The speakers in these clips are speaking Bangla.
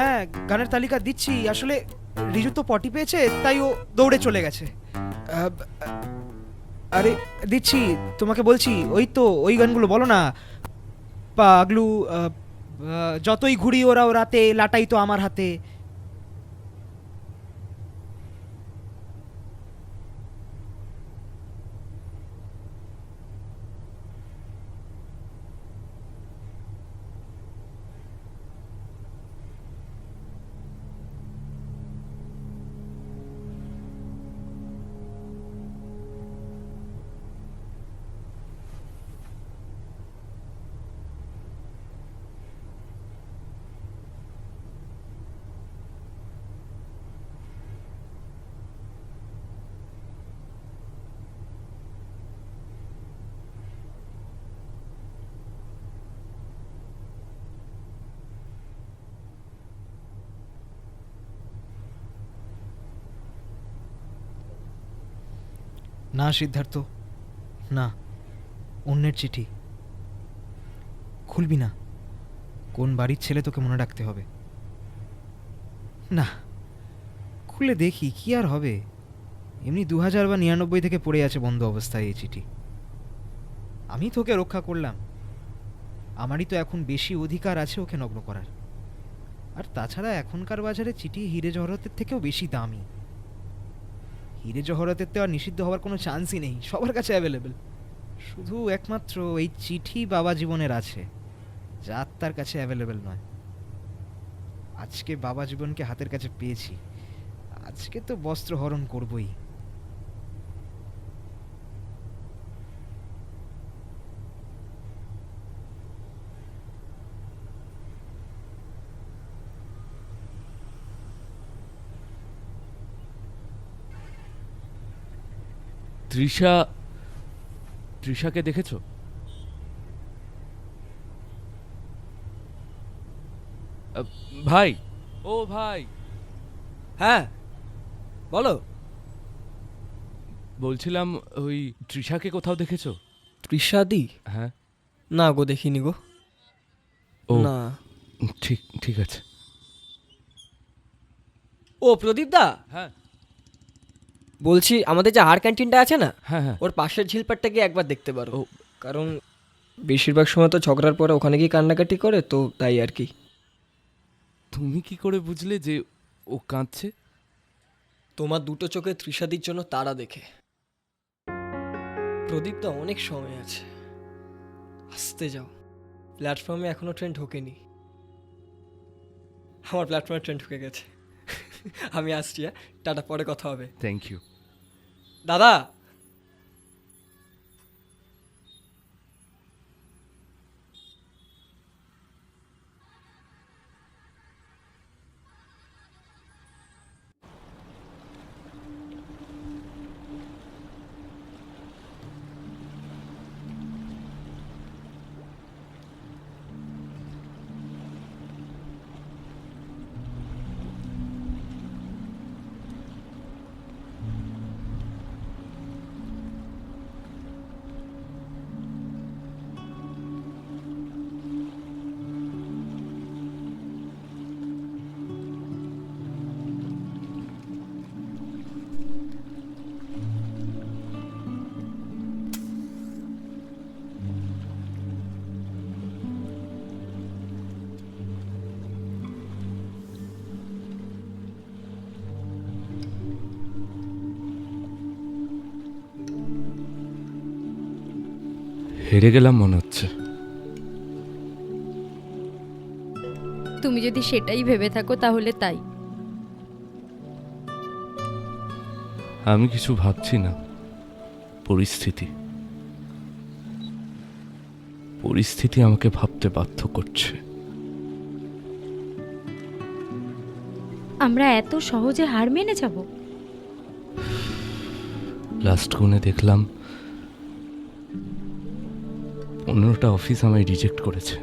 হ্যাঁ গানের তালিকা দিচ্ছি। আসলে রিজু তো পটি পেয়েছে, তাই ও দৌড়ে চলে গেছে। আরে, দিচ্ছি, তোমাকে বলছি, ওই তো, ওই গানগুলো বলো না। পাগলু যতই ঘুরি ওরা রাতে, লাটাই তো আমার হাতে। না, সিদ্ধার্থ। না, অন্যের চিঠি। খুলবি না। কোন বাড়ির ছেলে তোকে মনে রাখতে হবে? না, খুলে দেখি কি আর হবে। এমনি দু হাজার বা নিরানব্বই থেকে পড়ে আছে বন্ধ অবস্থায় এই চিঠি। আমি তোকে রক্ষা করলাম। আমারই তো এখন বেশি অধিকার আছে ওকে নগ্ন করার। আর তাছাড়া এখনকার বাজারে চিঠি হিরে জহরতের থেকেও বেশি দামি। হিরে জহরতের তো আর নিষিদ্ধ হওয়ার কোনো চান্সই নেই, সবার কাছে অ্যাভেলেবেল শুধু একমাত্র এই চিঠি বাবা জীবনের আছে, যা তার কাছে অ্যাভেলেবেল নয়। আজকে বাবা জীবনকে হাতের কাছে পেয়েছি, আজকে তো বস্ত্র হরণ করবই। তৃষা তৃষাকে দেখেছ? ভাই। ও ভাই। হ্যাঁ বলো। বলছিলাম ওই তৃষাকে কোথাও দেখেছ? ত্রিশাদি হ্যাঁ। না গো দেখিনি গো। ও না। ঠিক ঠিক আছে। ও প্রদীপ দা? হ্যাঁ। বলছি আমাদের যে আর ক্যান্টিনটা আছে না হ্যাঁ হ্যাঁ। ওর পাশের ঝিলপাটটা গিয়ে একবার দেখতে পারো। কারণ বেশিরভাগ সময় তো ঝগড়ার পরে ওখানে গিয়ে কান্নাকাটি করে তো তাই আর কি। তুমি কি করে বুঝলে যে ও কাঁদছে? তোমার দুটো চোখে ত্রিশাদির জন্য তারা দেখে। প্রদীপ দা অনেক সময় আছে। আসতে যাও। প্ল্যাটফর্মে এখনও ট্রেন ঢোকেনি। আমার প্ল্যাটফর্মে ট্রেন ঢুকে গেছে। আমি আসছি হ্যাঁ? টাটা পরে কথা হবে। থ্যাংক ইউ দাদা! হেরে গেলাম মনে হচ্ছে। তুমি যদি সেটাই ভেবে থাকো তাহলে তাই। আমি কিছু ভাবছি না। পরিস্থিতি। পরিস্থিতি আমাকে ভাবতে বাধ্য করছে। আমরা এত সহজে হার মেনে যাব? লাস্ট গুনে দেখলাম পনেরোটা অফিস আমায় রিজেক্ট করেছে।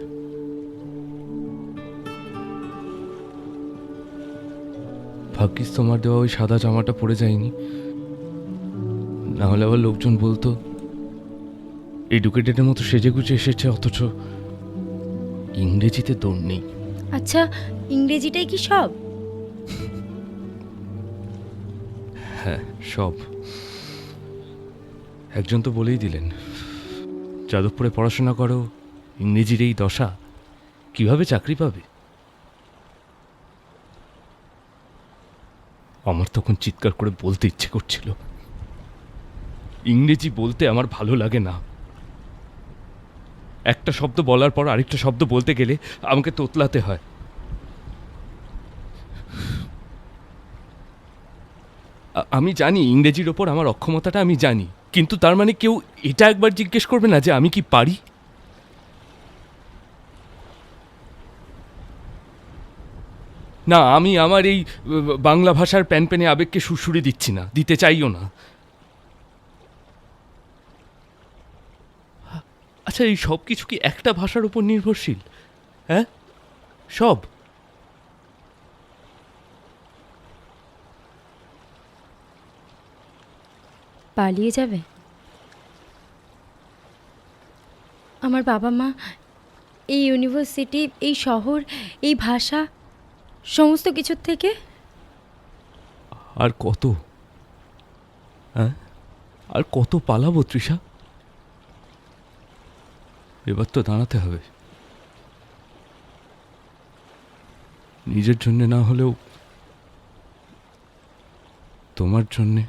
ভাগ্যিস তোমার দেওয়া ওই সাদা জামাটা পরে যায়নি। নাহলে আবার লোকজন বলতো এডুকেটেডের মতো সেজে গুজে এসেছে অথচ ইংরেজিতে দৌড় নেই। আচ্ছা ইংরেজিটাই কি সব? হ্যাঁ সব। একজন তো বলেই দিলেন। যাদবপুরে পড়াশোনা করো, ইংরেজির এই দশা কীভাবে চাকরি পাবে? আমার তখন চিৎকার করে বলতে ইচ্ছে করছিল। ইংরেজি বলতে আমার ভালো লাগে না। একটা শব্দ বলার পর আরেকটা শব্দ বলতে গেলে আমাকে তোতলাতে হয়। আমি জানি ইংরেজির ওপর আমার অক্ষমতাটা আমি জানি। কিন্তু তার মানে কেউ এটা একবার জিজ্ঞেস করবে না যে আমি কি পারি? না, আমি আমার এই বাংলা ভাষার প্যান প্যানে আবেগকে সুরসুরি দিচ্ছি না, দিতে চাইও না। আচ্ছা এই সব কিছু কি একটা ভাষার উপর নির্ভরশীল? হ্যাঁ? সব? পালিয়ে যাবে? আমার বাবা মা, এই ইউনিভার্সিটি এই শহর, এই ভাষা, সমস্ত কিছুর থেকে? আর কত? হ্যাঁ? আর কত পালাবো, তৃষা? এবার তো দাঁড়াতে হবে। নিজের জন্য না হলেও তোমার জন্যে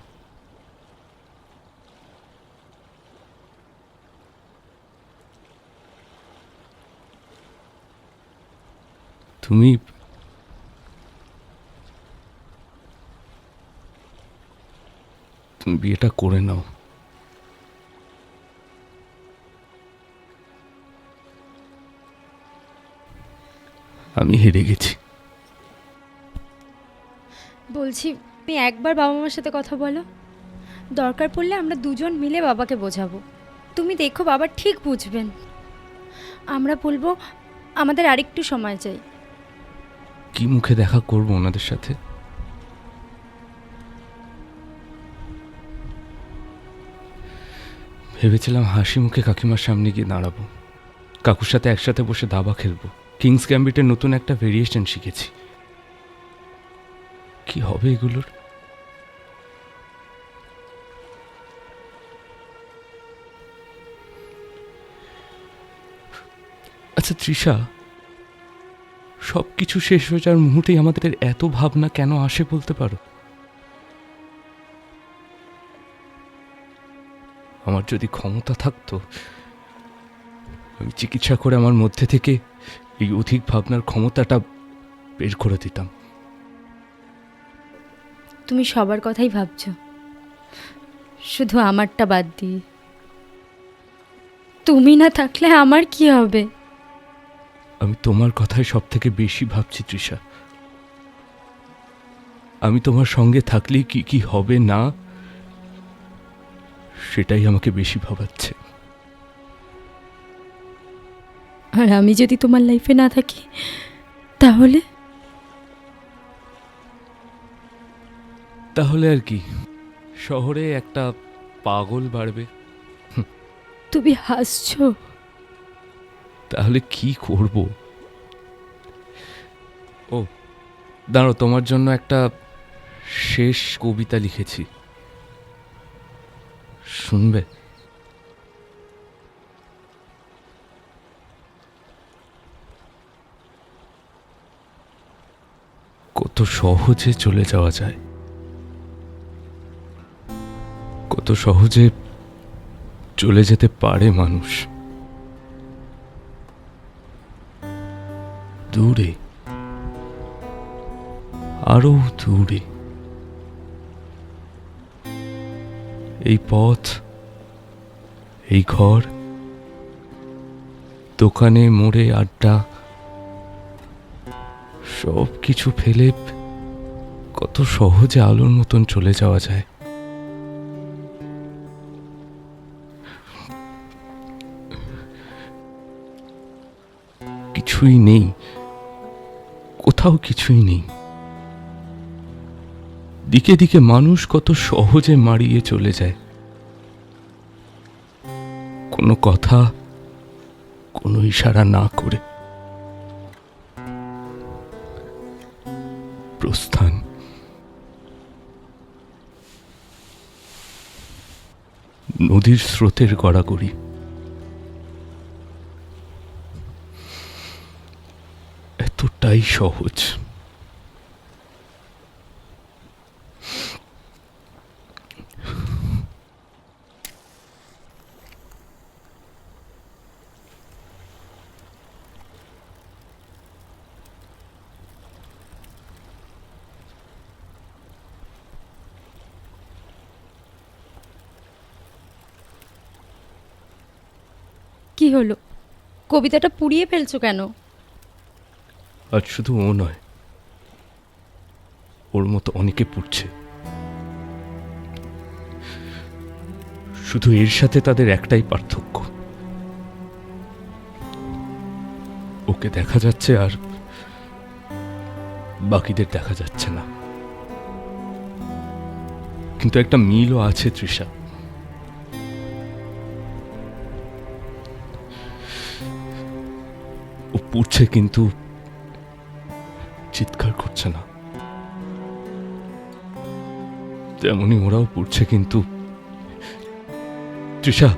তুমি তুমি বিয়েটা করে নাও। আমি হেরে গেছি। বলছি, তুমি একবার বাবা মার সাথে কথা বলো। দরকার পড়লে আমরা দুজন মিলে বাবাকে বোঝাবো। তুমি দেখো বাবা ঠিক বুঝবেন। আমরা বলব, আমাদের আরেকটু সময় চাই। কি মুখে দেখা করব ওনাদের সাথে? ভেবেছিলাম হাসি মুখে কাকিমার সামনে গিয়ে দাঁড়াবো। কাকুর সাথে একসাথে বসে দাবা খেলব। কিংস গ্যাম্বিটের নতুন একটা ভেরিয়েশন শিখেছি। কি হবে এগুলোর? আচ্ছা তৃষা সব কিছু শেষ হয়ে যাওয়ার মুহূর্তেই আমাদের এত ভাবনা কেন আসে বলতে পারো? আমার যদি ক্ষমতা থাকতো, আমি চিকিৎসা করে আমার মধ্যে থেকে এই অধিক ভাবনার ক্ষমতাটা বের করে দিতাম। তুমি সবার কথাই ভাবছ। শুধু আমারটা বাদ দিয়ে। তুমি না থাকলে আমার কি হবে? আমি তোমার কথাই সব থেকে বেশি ভাবছি তৃষা। আমি তোমার সঙ্গে থাকলেই কি কি হবে না সেটাই আমাকে বেশি ভাবাচ্ছে। আর আমি যদি তোমার লাইফে না থাকি তাহলে? তাহলে আর কি শহরে একটা পাগল বাড়বে। তুমি হাসছো। তাহলে কি করব? ও দাঁড়ো তোমার জন্য একটা শেষ কবিতা লিখেছি। শুনবে? কত সহজে চলে যাওয়া যায়। কত সহজে চলে যেতে পারে মানুষ। দূরে, আরও দূরে। এই পথ, এই ঘর, দোকানে মোড়ে আড্ডা সব কিছু ফেলে কত সহজে আলোর মতন চলে যাওয়া যায়। কিছুই নেই। কোথাও কিছুই নেই। দিকে দিকে মানুষ কত সহজে মারিয়ে চলে যায়। কোনো কথা, কোনো ইশারা না করে। প্রস্থান। নদীর স্রোতের গড়াগড়ি। এতটাই সহজ। কি হলো? কবিতাটা পুড়িয়ে ফেলছো কেন? আজ শুধু ও নয়, ওর মতো অনেকে পড়ছে। শুধু এর সাথে তাদের একটাই পার্থক্য। ওকে দেখা যাচ্ছে আর বাকিদের দেখা যাচ্ছে না। কিন্তু একটা মিলও আছে তৃষা। ও পড়ছে কিন্তু চিৎকার করছে না। তেমনি ওরাও পড়ছে কিন্তু। তৃষা!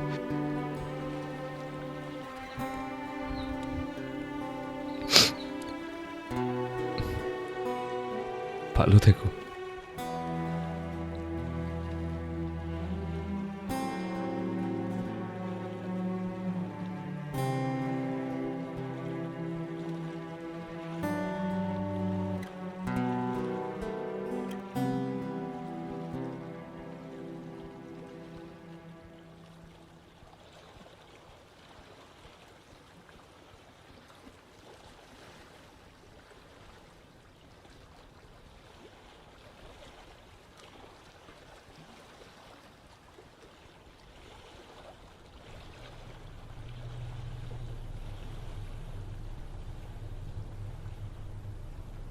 ভালো থেকো।